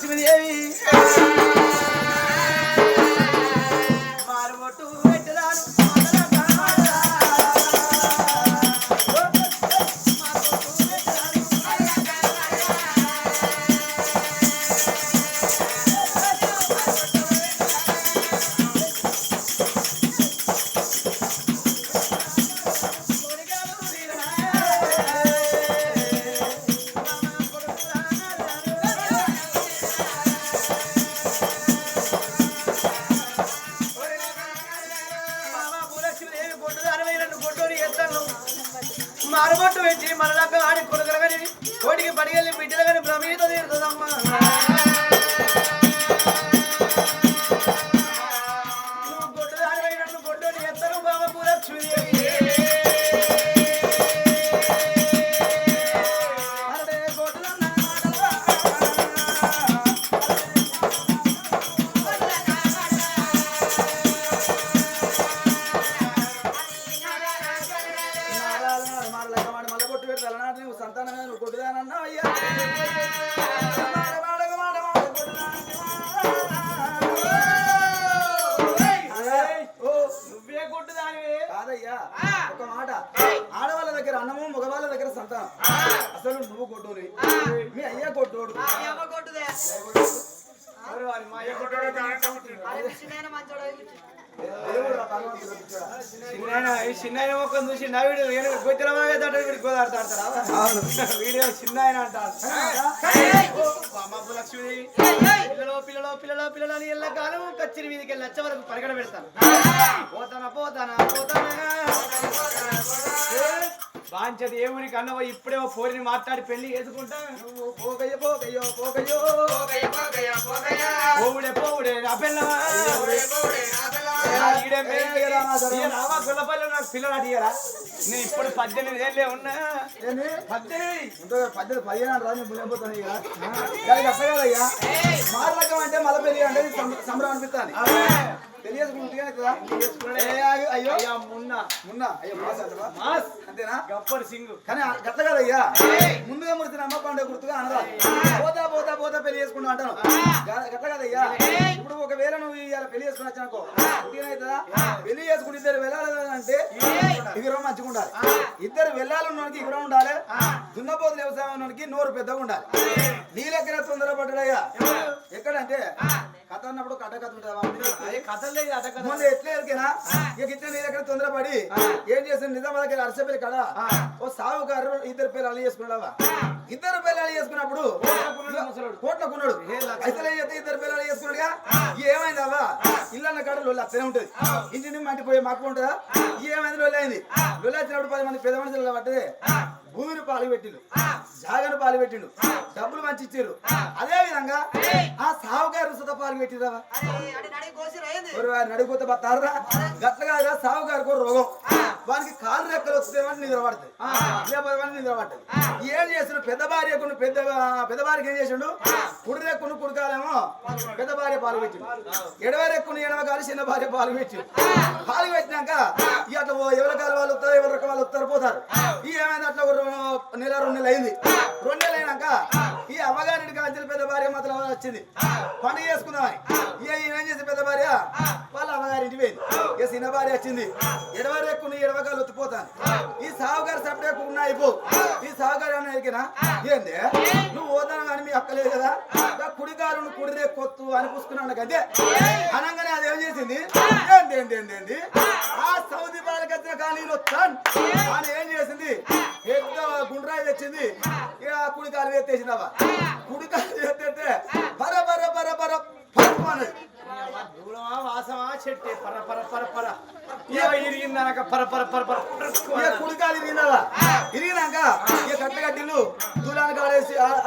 లక్ష్మీదేవి. చిన్న చిన్న మొక్కను చూసి నవ్వుడు నేను గొచ్చల బాగా తట్టు వీడు గోదాడతాడతారా అవును. వీడియో చిన్న ఆయన అంటాడు లక్ష్మీదేవి పిల్లలో పిల్లలో పిల్లలో పిల్లలు అని ఎల్ల కాలం కచ్చిరి మీదకి వెళ్ళి వచ్చే వరకు పరిగణ పెడతాను. పోతానా పోతానా పోతానా. బాంచ దేవునికి అన్నవ ఇప్పుడేమో పోరిని మాట్లాడి పెళ్ళి చేసుకుంటా. నువ్వు పోకయ్య పోకయ్యో పోకయ్యో పోవుడే నా గొల్లపల్లి నాకు పిల్లలు అడిగారా నేను ఇప్పుడు పద్దెనిమిది ఏళ్ళే ఉన్నా. పద్దెనిమిది పద్దెనిమిది పదిహేను రాజు మునిగిపోతాను ఇక మారలకం అంటే మల పెళ్ళి అంటే సంబరం అనిపిస్తాను తెలియసుకుంటే కదా? ఏ, అయ్యో, అయ్యో. అయ్యా మున్న. మున్న? అయ్యో మాస్ అంటవా? మాస్. అంతేనా? గబ్బర్ సింగ్. కానీ కదయ్యా ముందుగా ముడిచిన అమ్మ పండుగ గుర్తుగా అనరా? పోతా పోతా పోతా పెళ్ళి చేసుకుంటా అంటాను. గట్ల కదయ్యా ఇప్పుడు ఒకవేళ నువ్వు ఇవాళ పెళ్ళి చేసుకుని వచ్చానుకో పెళ్ళి చేసుకుని ఇద్దరు వెళ్ళాలంటే ఇగురం మంచిగా ఉండాలి. ఇద్దరు వెళ్ళాలన్నోనికి ఇగురం ఉండాలి. దున్నపోతు వ్యవసాయం నోరు పెద్దగా ఉండాలి. నీ లెక్కన తొందరపడ్డాడయ్యా? ఎక్కడంటే కథ అన్నప్పుడు కథ కథ ఉంటుంది కథలు లేదు అట కథ ముందు ఎట్లా ఎరికేనా? ఇక ఇట్లా నీ దగ్గర తొందరపడి ఏం చేసింది? నిజామా దగ్గర అరసపల్లి కదా ఓ సావుకారు ఇద్దరు పిల్లలు చేసుకున్నావా ఇద్దరు పిల్లలు చేసుకున్నప్పుడు కోట్లకున్నాడు అయితే ఏం చేస్తే ఇద్దరు పిల్లలు చేసుకున్నాడుగా ఏమైంది అవ్వా? ఇల్లన్న కాడ లొల్లి అత్తనే ఉంటది. ఇంటిని మంటిపోయి మాకు ఉంటుందా? ఏమైంది లొల్లి అయింది? లొల్లి వచ్చినప్పుడు పది మంది పెద్ద మనుషులు పట్టదే భూమిని పాలు పెట్టిండు జాగను పాలు పెట్టిండు డబ్బులు మంచి ఇచ్చారు అదే విధంగా ఆ సావుకారు సుత పాలు పెట్టిరావా అడిగిపోతే బతారా గట్లగా ఒక రోగం. వానికి కాలు రెక్కలు వస్తేమని నిద్ర పడుతుంది లేకపోతే నిద్ర పడుతుంది ఏం చేసిండు పెద్ద భార్యకు పెద్ద పెద్ద భార్యకి ఏం చేసిండు? కుడి రెక్కును కుడికాలేమో పెద్ద భార్య పాలు పెట్టిండు. ఎడవ రెక్కును ఎడవ కాలు చిన్న భార్య పాలు పెట్టిండు. పాలు పెట్టినాక ఇక అట్లా ఎవరి కాలు వాళ్ళు వస్తారు ఎవరి రకం వాళ్ళు వస్తారు పోతారు. ఈ ఏమైంది? అట్లా నెల రెండు నెలలు అయింది. రెండు నెలలు అయినాక ఈ అమ్మగారి కాంచెల పెద్ద భార్య మాత్రం వచ్చింది. పండుగ ఇక ఈయన ఏం చేసి పెద్ద భార్య? వాళ్ళ అమ్మగారి ఇంటికి పోయింది. ఇక చిన్న భార్య వచ్చింది? ఎడవ రెక్కుని ఎడవకాలు ఒత్తిపోతాను ఈ సావుగారు సపరేట్ ఉన్నా అయిపో ఈ సావుగారు అన్న ఎరికినా? ఏంది? నువ్వు పోతాను కానీ మీ అక్కలేదు కదా? నా కుడిగారును కుడి రేకొత్తు అని పుసుకున్నాను అంతే? అనగానే అది ఏం చేసింది? ఏంది ఏంది ఏంది ఏంది? ఆ. సౌదీ బాలకి వచ్చిన ఖాళీలు వచ్చాను అని ఏం? చేసింది? పెద్ద గుండ్రాయి తెచ్చింది. ఇక కుడి కాలు ఎత్తేసిందవా కుడికాలు ఎత్తేస్తే బర బర బర బర పట్టుమన్నది వాసమా చెట్టే పర పర పర పర. ఇరిగిందనక పర పర పర పర. ఇక కుడికాలు ఇరిగినావా ఇరిగినాక ఇక ఆడేసి ఆ-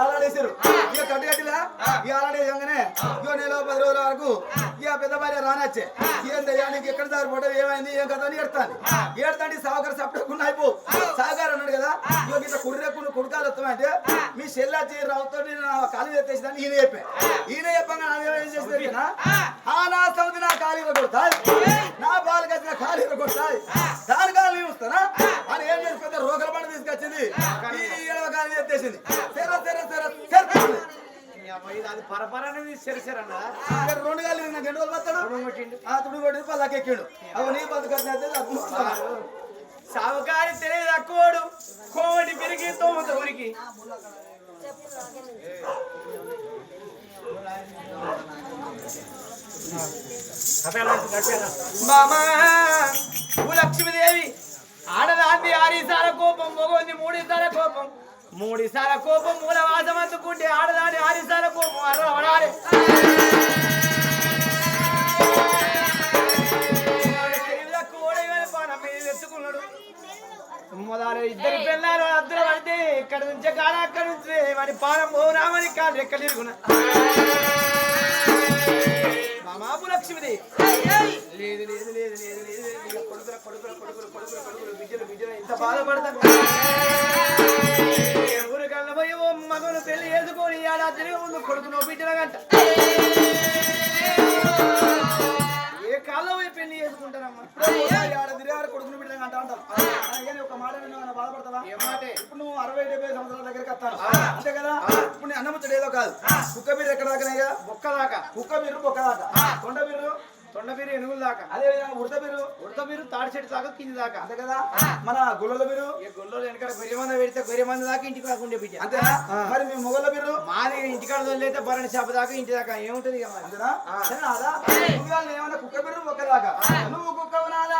ఇక కట్టగట్టిలా ఇక ఆలాడేసంగానే ఇక నెల పది రోజుల వరకు ఇక పెద్ద భార్య రానొచ్చే. ఏందయ్యా నీకు ఎక్కడ దారి ఏమైంది? ఏం కదా అని ఏడతాను ఏడతాండి సావుకారు సపరేట్ అయిపో. సావుకారు అన్నాడు కదా ఇక ఇట్లా కుడిరేపు కుడికాలు వస్తామంటే చెల్లాచి రావుతో నా కాలు ఎత్తేసిందని ఈయన చెప్పా. ఈయన చెప్పంగా నా ఏం చేసింది ఆ. నా సౌది నా ఖాళీలో కొడతాయి. నా బాలు కట్టిన ఖాళీలో కొడతాయి. దాని కాలు నేను వస్తానా అని ఏం చేసి పెద్ద రోగల పండు తీసుకొచ్చింది. ఈ ఏడవ కాలు ఎత్తేసింది. తెర అమ్మ ఇది అది పరపర అనేది సెరసెరన్నా ఇక్కడ రెండు గాలి నాకు రెండు రోజులు కొట్టిండు. ఆ తుడి కొట్టి పల్లకి ఎక్కిండు. అవి నీ సావుకారి తెలియదు తక్కువడు కోడి పెరిగి తోమత ఊరికి. మామా భూలక్ష్మీదేవి ఆడదాంది ఆరిసాల కోపం మొగోంది మూడిసాల కోపం. మూడిసాల కోపం మూల వాసం అందుకుంటే ఆడదాని ఆరిసాల కోపం. అరవడాలి మొదలు ఇద్దరు పిల్లలు అద్దరు పడితే ఇక్కడ నుంచి కాడ అక్కడ నుంచి వాడి పానం పోనామని కాదు ఎక్కడ తిరుగున్నా మామాపు లక్ష్మిది. లేదు లేదు లేదు లేదు లేదు లేదు. కొడుకుల కొడుకుల కొడుకుల కొడుకుల కొడుకులు బిడ్డలు బిడ్డలు ఇంత బాధపడతాం ఊరు కళ్ళ పోయి ఓ మగను పెళ్ళి ఏదుకొని ఆడ తిరిగి ముందు కొడుకును బిడ్డల గంట. కాలం పోయి పెళ్ళి చేసుకుంటారమ్మా. ఆడ కొడుకుని బిడ్డ అంట అంటారు ఒక మాట విన్నా బాధపడతావా? ఇప్పుడు నువ్వు అరవై డెబ్బై సంవత్సరాల దగ్గరికి వస్తాను. అంతే కదా? ఇప్పుడు నీ అన్నముచ్చడు ఏదో కాదు. కుక్క మీరు ఎక్కడ దాకా బొక్క దాకా. కుక్క మీరు బొక్క దాకా. కొండ మీరు తొండ బీరు ఎనుగుల దాకా. అదే విధంగా ఉడత మీరు ఉడత బీరు తాడి చెట్టు దాకా కింది దాకా. అంతే కదా? మన గుళ్ళల మీరు ఏ గొల్లో వెనకాల గొర్రె మంద పెడితే గొర్రె మంద దాకా ఇంటికి రాకుండే బిడ్డ అంతేనా మరి మీ మొగల మీరు మాది ఇంటికాడ వదిలేస్తే భరణి చేప దాకా ఇంటి దాకా. ఏముంటది మరి? అంతేనా? ఏమన్నా కుక్క మీరు బొక్క దాకా? నువ్వు కుక్క నాదా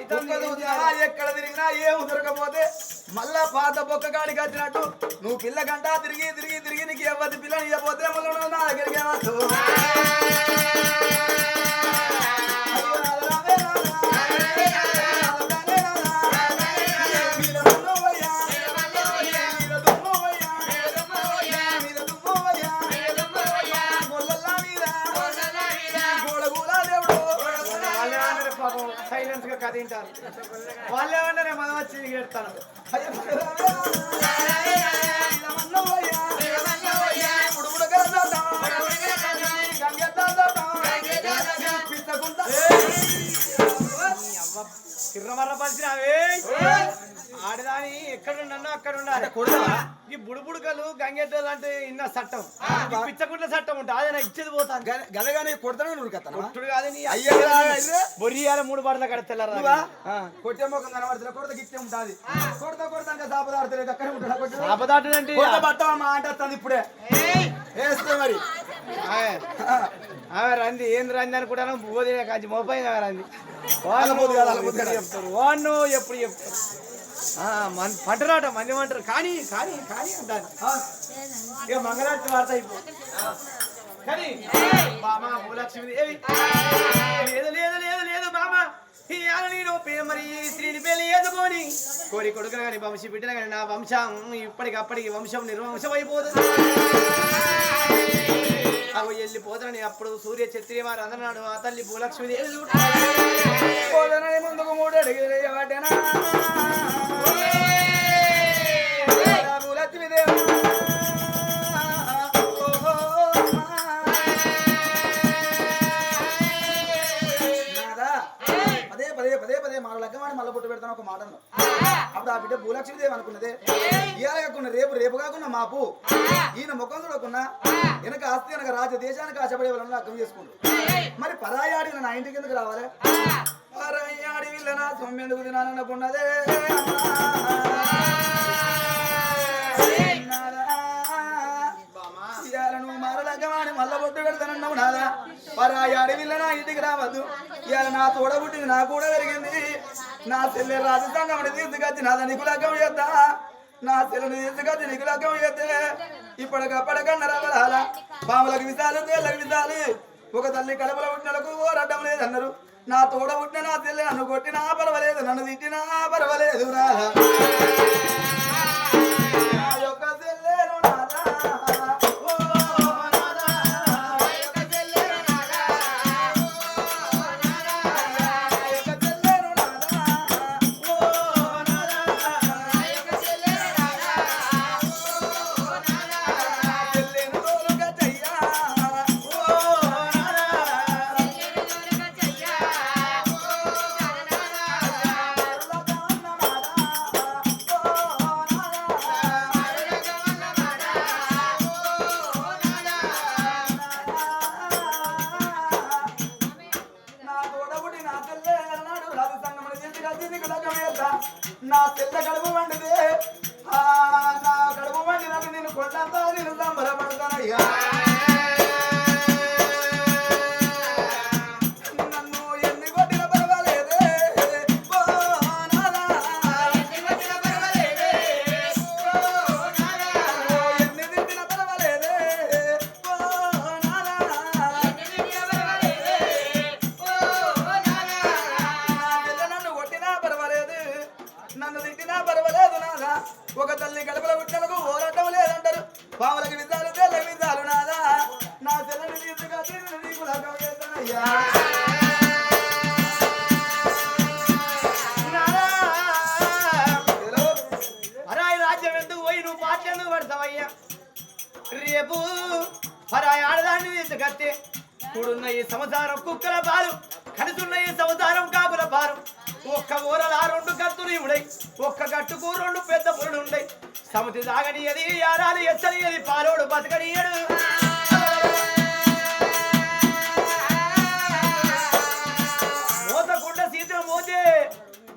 ఎక్కడ తిరిగినా ఏం దొరకపోతే మళ్ళా పాత బొక్క కాడికి వచ్చినట్టు నువ్వు పిల్ల గంట తిరిగి తిరిగి తిరిగి నీకు ఎవరి పిల్లని ఇవ్వకపోతే మళ్ళీ నా దగ్గరికి గంగెట్టలు అంటే ఇన్న చట్టం పిచ్చకుంట్ల చట్టం ఉంటుంది అదే ఇచ్చేది పోతాను గలగానే కొడతానే నురికత్తానా కొట్టుడు కాదు నీ అయ్యా. బొరియాల మూడు బాటల కడ నువ్వా? తెల్లారా కొట్టే ముఖం కనబడుతున్నా కొడత గిట్టే ఉంటుంది. కొడత కొడతా ఇంకా సాపదాడుతుంది అక్కడే ఉంటాడా ఆపదాటంటే కొడత బట్ట మా అంటే వస్తుంది ఇప్పుడే. వేస్తే మరి. ఆమె రంది ఏం రంది అనుకుంటాను బోధి కాంచి మోపాయి రంది వాళ్ళ వాళ్ళ. చెప్తారు? వాడు ఎప్పుడు చెప్తారు? మన పంటరాట మంది అంటారు కానీ కానీ కానీ అంటారు. ఆ, ఇక మంగళారతి వార్త అయిపో కానీ బామా భూలక్ష్మి లేదు లేదు లేదు లేదు బామా. ఇవాళ నేను పే- మరి ఈ స్త్రీని పెళ్ళి ఎదుకొని కోరి కొడుకున కానీ వంశీ బిడ్డలు కానీ నా వంశం ఇప్పటికప్పటికి వంశం నిర్వంశం అయిపోతుంది. అవి వెళ్ళిపోతానని అప్పుడు సూర్య క్షత్రియ వారు అందనాడు ఆ తల్లి భూలక్ష్మి మాపు ఈయన ముఖం చూడకుండా వెనక ఆస్తి వెనక రాజ దేశానికి ఆశపడే వాళ్ళని అర్థం చేసుకుంటు మరి పరాయాడి నా ఇంటికి ఎందుకు రావాలి? పరాయాడి వీళ్ళ నా సొమ్మెందుకు తినాలనుకున్నదే పెడతానన్నావు నాదా? పరాయాడి వీళ్ళ నా ఇంటికి రావద్దు. ఇవాళ నా తోడ పుట్టింది నా కూడా పెరిగింది. నా చెల్లె రాజస్థానం తీసుకొచ్చి నాదా నీకు లగ్గం చేద్దా? నా చెల్లెని తీసుకొచ్చి నీకు లగ్గం చేస్తే ఇప్పటికప్పటికన్నా రవలాల పాములకు విధాలు తేళ్ళకు విధాలు ఒక తల్లి కడపల పుట్టినలకు ఓ రడ్డం లేదన్నారు. నా తోడ పుట్టిన నా చెల్లె నన్ను కొట్టినా పర్వాలేదు నన్ను తిట్టినా పర్వాలేదు రా సంసారం కుక్కల బారు కడుతున్న ఈ సంసారం కాపుల పాలు ఒక్క ఊరలా రెండు కత్తులు ఇవుడై ఒక్క గట్టుకు రెండు పెద్ద పురుడు ఉండై. సముతి సాగనీయది యారాలు ఎచ్చనియది పాలోడు బతకనీయడు. మోతకుండ సీతం మోతే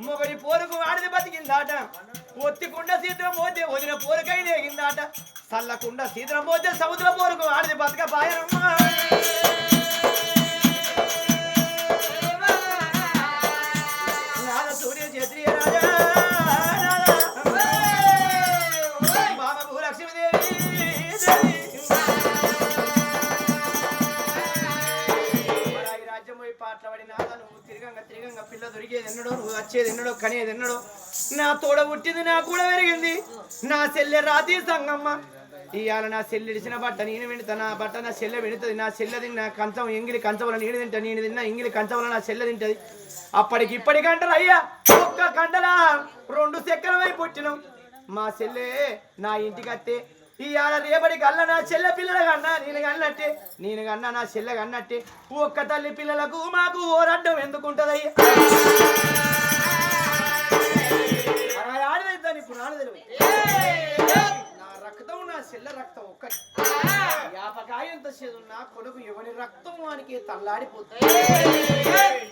మొగడి పోరుకు ఆడిది బతికిందాట. ఒత్తికుండ సీతం మోతే వదిన పోరుకై లేగిందాట సల్లకుండ సీతం మోతే సముద్ర పోరుకు వాడిది బతక పాయనమ్మా దొరికేది ఎన్నడో నువ్వు వచ్చేది ఎన్నడో కనేది ఎన్నడో. నా తోడ పుట్టింది నా కూడా పెరిగింది. నా చెల్లె రాతి సంగమ్మ. ఇవాళ నా చెల్లి బట్ట నేను వింటా నా బట్ట నా చెల్లె విడుతుంది. నా చెల్లె తిన్న కంచం ఎంగిలి కంచవల నేను తింటా నేను తిన్నా ఎంగిలి కంచవల నా చెల్లె తింటది. అప్పటికి ఇప్పటికంటారు అయ్యా ఒక్క కండలా రెండు చక్కెర వైపు పుట్టినాం. మా చెల్లె నా ఇంటికి అత్తే ఇవాళ రేపటికి అల్ల నా చెల్లె పిల్లలు కన్నా నేను కన్నట్టే నేను కన్నా నా చెల్ల కన్నట్టే. ఒక్క తల్లి పిల్లలకు మాకు ఓరడ్డం ఎందుకుంటదయ్య? అరవై ఆడదైతే ఇప్పుడు ఆడదు రక్తం నా చెల్ల రక్తం ఒక్కటి. యాపకాయంత చేదున్నా కొడుకు ఎవరి రక్తం వానికి తల్లాడిపోతుంది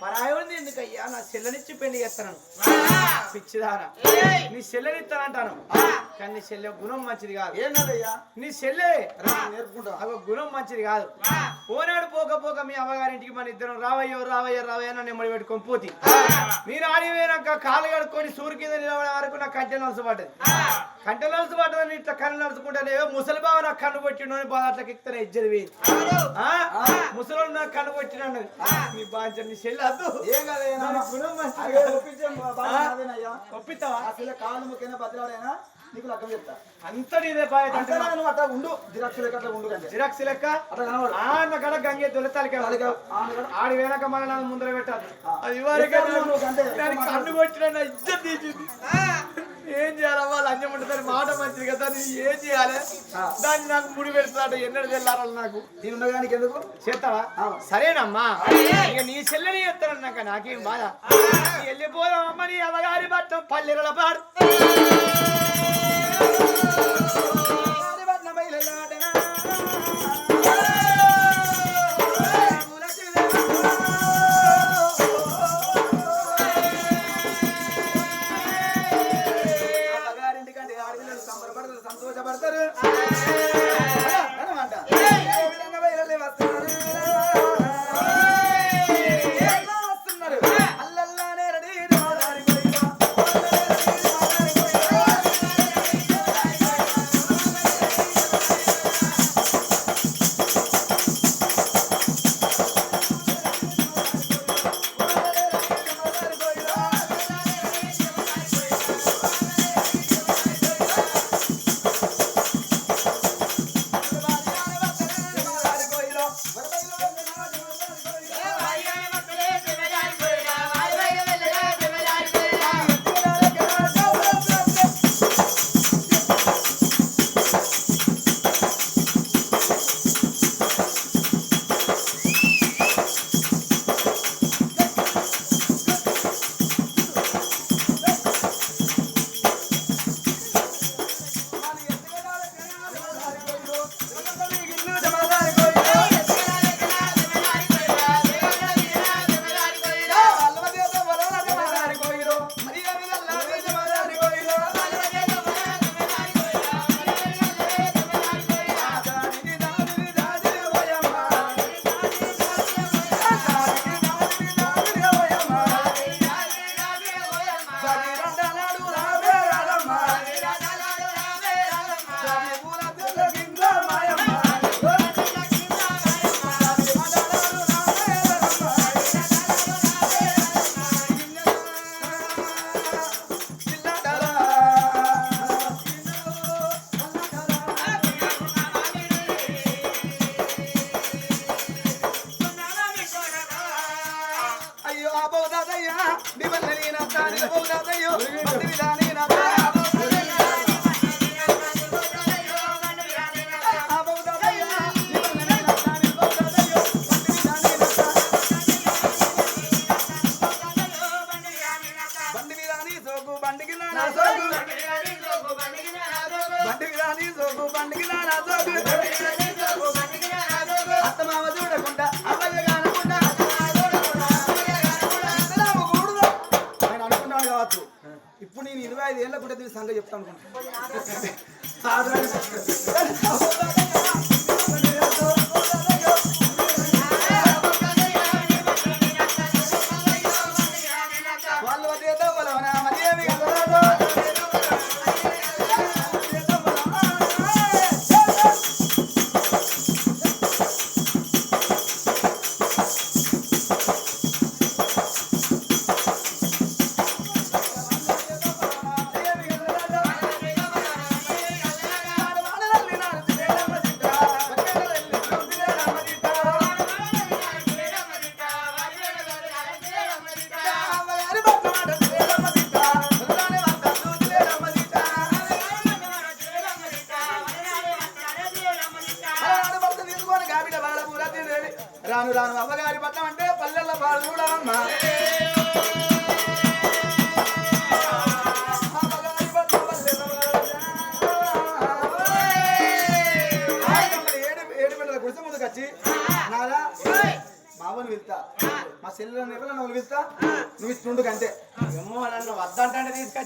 పరాయుడిని ఎందుకయ్యా? నా చెల్లనిచ్చి పెళ్ళి చేస్తాను. పిచ్చిదారా నీ చెల్లెనిస్తానంటాను కానీ నీ గుణం మంచిది కాదు. ఏం కాదయ్యా నీ చెల్లె రా, నేర్పుకుంటా. అగో గుణం మంచిది కాదు. పోనాడు పోక పోక మీ అమ్మగారింటికి మన ఇద్దరం రావయ్యో రావయ్యో రావయ్యో అని నెమ్మడి పెట్టుకొని పోతి. నేను ఆడిపోయినాక కాలు కడుక్కొని సూరు కింద నిలబడే వరకు నాకు కంటె నలుసు పడ్డది కంటె నలుసు పడ్డదని ఇట్లా కన్ను నడుచుకుంటానే ముసలి బావ నాకు కన్ను కొట్టిండు అని బాధ అట్లా కిక్తనే ఇజ్జది ముసలి నాకు కన్ను కొట్టినాడు నీ బాధ్యత నీ చెల్లి అద్దు ఏం కాదయ్యా నా గుణం మంచిది అయ్యో, కాదు. ఒప్పించే బాగా నాదేనయ్యా. ఒప్పిస్తావా? అసలు బతిలాడైనా నీకు లగ్గం చెప్తా. అంత నీదే అట్లా ఉండు. జిరాక్స్ లెక్క అట్లా ఉండు జిరాక్స్ లెక్క? అట్లా కనబడు ఆ అన్న కడ గంగే తొలితాలిక అలాగే ఆమె కూడా ఆడి వెనక మన ముందర పెట్టాలి. అది దానికి కన్ను కొట్టిన ఇజ్జత్ తీసింది. ఏం చేయాలమ్మా లంచం ఉంటుంది మాట మంచిది కదా నేను ఏం చేయాలి. దాన్ని నాకు ముడి పెడుతున్నాడు. ఎన్నడు తెల్లారాలి నాకు? నేను ఉండగా నీకు ఎందుకు చేస్తావా. సరేనమ్మా. ఇక నీ చెల్లెని చెప్తానన్నాక నాకేం బాధ? వెళ్ళిపోదామమ్మ నీ అవగారి పట్టం పల్లెల పాడు. బండి విధాని సోకు బండికి నా సోకు అత్త మామ చూడకుండా అమ్మయ్య కానకుండా అత్తమామ ఆయన అనుకున్నాడు కావచ్చు. ఇప్పుడు నేను ఇరవై ఐదు ఏళ్ళ కూడా దీని సంగతి చెప్తాను వాళ్ళు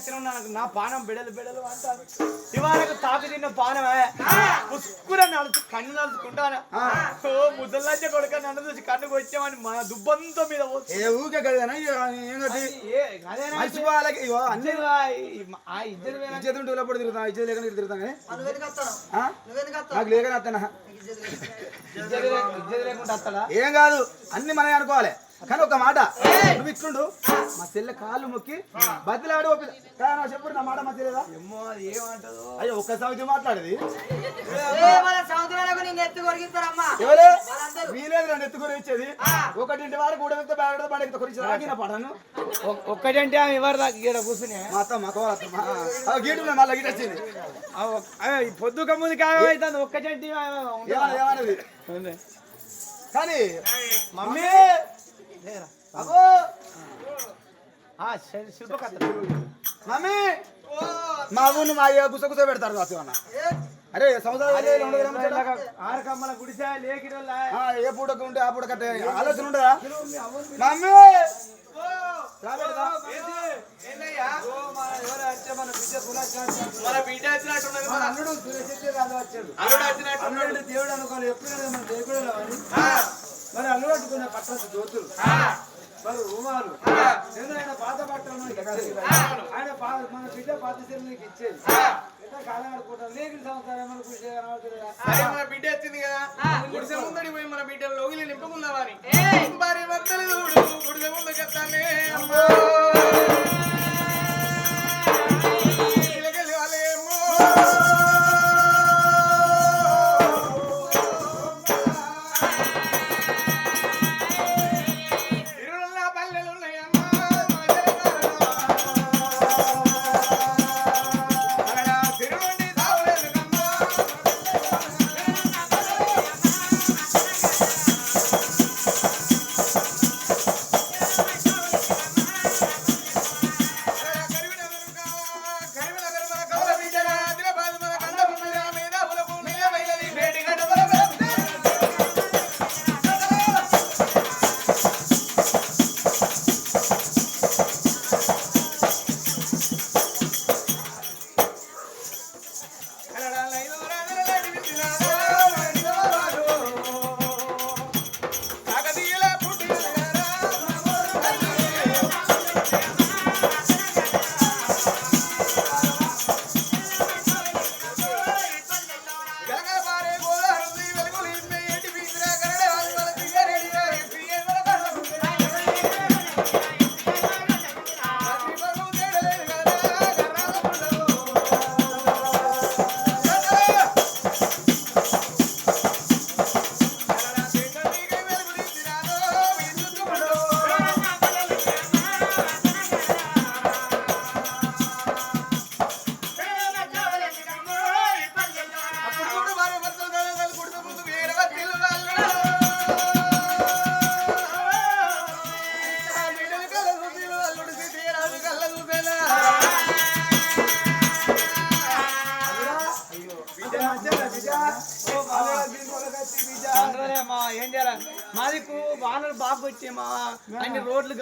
నాకు నా పానం బిడలు బిడలు అంటారు. ఇవాళకు తాకు తిన్న పానమే పుష్కుర నడుచు కన్ను నడుచుకుంటాను. ఓ ముద్దలంటే కొడుక నన్ను చూసి కన్ను వచ్చామని మా దుబ్బంతో మీద ఊకే ఇద్దరు ఇజ్జత్ పడి తిరుగుతా ఇజ్జత్ లేక ఇటు తిరుగుతాను కానీ? ఆ? నువ్వెందుకు నాకు లేక అత్తనా ఇద్దరు లే- ఇద్దరు లేకుండా వస్తాడా? ఏం కాదు అన్ని మనమే అనుకోవాలి. కానీ ఒక మాట. నువ్వు ఇట్లుండు. మా చెల్లె కాళ్ళు మొక్కి బతిలాడి చెప్పు నా మాట మధ్యలేదా ఏమో అది ఏమంటదో. అయ్యో ఒక్క సాగుతూ మాట్లాడేది. ఎత్తు వీలేదు రెండు ఎత్తుకొని ఇచ్చేది ఒకటింటి వారు కూడా వెళ్తే బ్యాగ్ పడేది కొరిచి రాగిన పడను. ఒక్కటంటే ఆమె ఎవరు దాకా ఈడ కూర్చుని? మా అత్త మా కోర అత్త మా ఆ గీటు మీద మళ్ళీ గీట వచ్చింది. పొద్దు కమ్ముది కాగవుతుంది ఒక్కటంటే ఏమన్నది కానీ మమ్మీ! అబ్బో ఆ, శిల్- శిల్పకర్త. మమ్మీ మా ఊరిని మా గుస గుస పెడతారు అన్న. అరే సంవత్సరాలు? ఆరు కమ్మల గుడిసా ఆ, ఏ పూటకు ఉంటే ఆ పూట కట్టే. ఆలోచన ఉండదా మమ్మీ? మన బిడ్డ వచ్చినట్టున్నది మన అల్లుడు దేవుడు అనుకోవాలి. ఎప్పుడు మన దేవుడు అని మరి పట్టుకున్న పట్టణం జ్యోతులు. మరి రుమాలు. ఎందుకంటే ఆయన పాత ఇచ్చేది. ఆయన మన బిడ్డ పాత చీరలు నీకు ఇచ్చేది. ఎట్లా కాలం ఆడుకుంటాం? లేని సంవత్సరం మన కృషి కనబడుతుందా? మన బిడ్డ వచ్చింది కదా. గుడిసె ముందడి పోయి మన బిడ్డ లోగిలి నింపుకుందామని. భార్య భర్తలు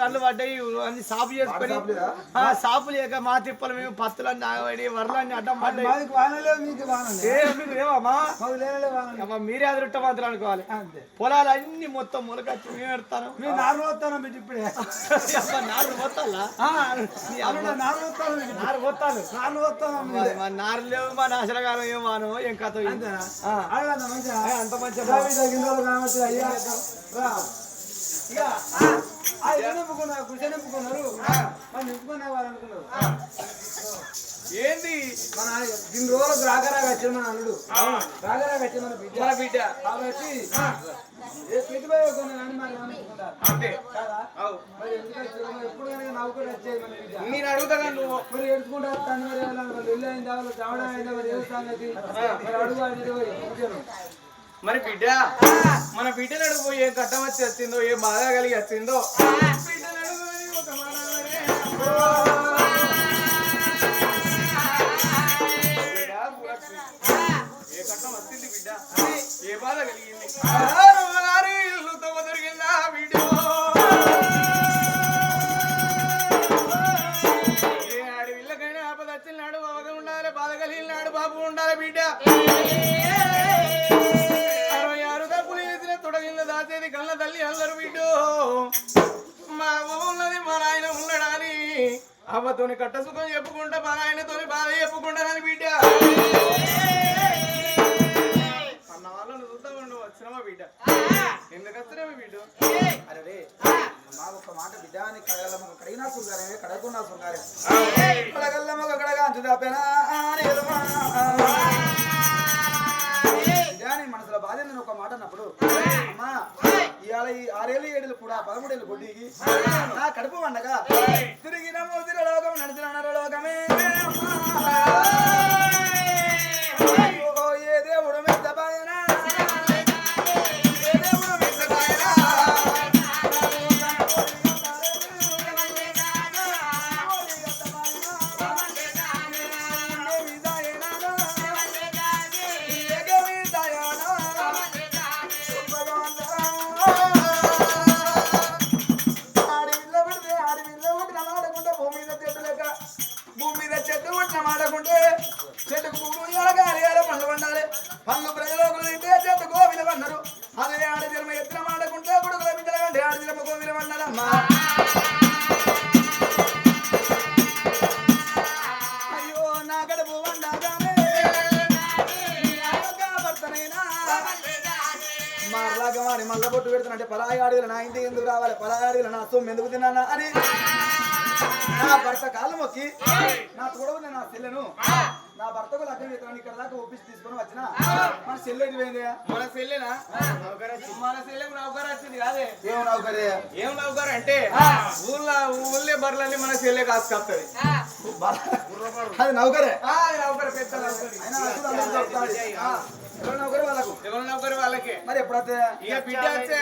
గల్లు పడ్డాయి అన్ని సాపు చేసుకొని. సాపు లేక మా తిప్పలు మేము పత్తులన్నీ ఆగబడి వరలన్నీ అడ్డం పడ్డాయి. ఏమమ్మా మీరే అదృష్ట మంత్రులు అనుకోవాలి. పొలాలు అన్ని మొత్తం మొలకొచ్చి మేము పెడతాను. మీరు నారు పోతాను బిడ్డ ఇప్పుడే. నారు పోతాలా? నారు పోతాను. నారు పోతాను నారు పోతాను నారు లేవు మా నాశనకాలం ఏం వాను ఏం కథ అంత మంచిగా గిన్నె వాళ్ళు నింపుకున్నారు, నింపుకున్నారు. మరి నింపుకునే వాళ్ళు అనుకున్నారు. ఏంది? మన ఇన్ని రోజులకు రాగరాగా వచ్చింది మన అల్లుడు. రాగరాగా వచ్చింది మన బిడ్డ. మన బిడ్డ. కాబట్టి కొన్ని మరి అనుకుంటారు అంతే. కదా? ఎప్పుడు కానీ నవ్వుకొని వచ్చేది మన బిడ్డ. నేను నువ్వు. మరి మరి ఇల్లు అయిందా? వాళ్ళు చావడం అయిందా? మరి ఏ సంగతి మరి అడుగు కూర్చోను. మరి బిడ్డ మన బిడ్డ నడుపు పోయి ఏ కట్టం వచ్చి వచ్చిందో ఏ బాధ కలిగి వచ్చిందో? బిడ్డ, ఏ కట్టం వచ్చింది బిడ్డ? ఏ బాధ కలిగింది? గారి ఇల్లుతో దొరికిందా బిడ్డ ఏ ఆడవిల్లకైనా ఆపద వచ్చినాడు అవగ ఉండాలి బాధ కలిగినాడు బాబు ఉండాలి బిడ్డ. అవ్వతోని కట్ట సుఖం చెప్పుకుంటా మా నాయనతోని బాధ చెప్పుకుంటానని బిడ్డ. అన్న వాళ్ళని చూద్దా వచ్చినామా బిడ్డ? ఎందుకు వచ్చినావు బిడ్డ? అరే మా ఒక్క మాట బిడ్డ అని కడగలమ్మ కడిగినా సుంగారే కడగకుండా సుంగారే కడగల్లమ్మ కడగా అంచుదాపేనా అని ఎదుమా. బిడ్డ మనసులో బాధ నేను ఒక మాట అన్నప్పుడు అమ్మా ఇవాళ ఈ ఆరేళ్ళు ఏడులు కూడా పదమూడేళ్ళు కొద్దికి నా కడుపు వండగా తిరిగిన మోదిర లోకం నడిచిన నరలోకమే. తిన్నానా అని నా భర్త కాళ్ళు మొక్కి నా తోడవుని నా చెల్లెను నా భర్తకు లగ్నం చేస్తాను ఇక్కడ దాకా ఒప్పించి తీసుకొని వచ్చిన. మన చెల్లెటి పోయింది మన సెల్లెనా మన సెల్లెకు నౌకరు వచ్చింది కాదే. ఏమో నౌకరే ఏం నౌకరు అంటే ఊళ్ళో ఊళ్ళే బర్రెలన్నీ మన సెల్లె కాసుకొస్తుంది అది నౌకరే నౌకరు పెద్ద నౌకరు వాళ్ళకు? ఎవరు నౌకరు వాళ్ళకే? మరి ఎప్పుడైతే? ఇక బిడ్డ వచ్చే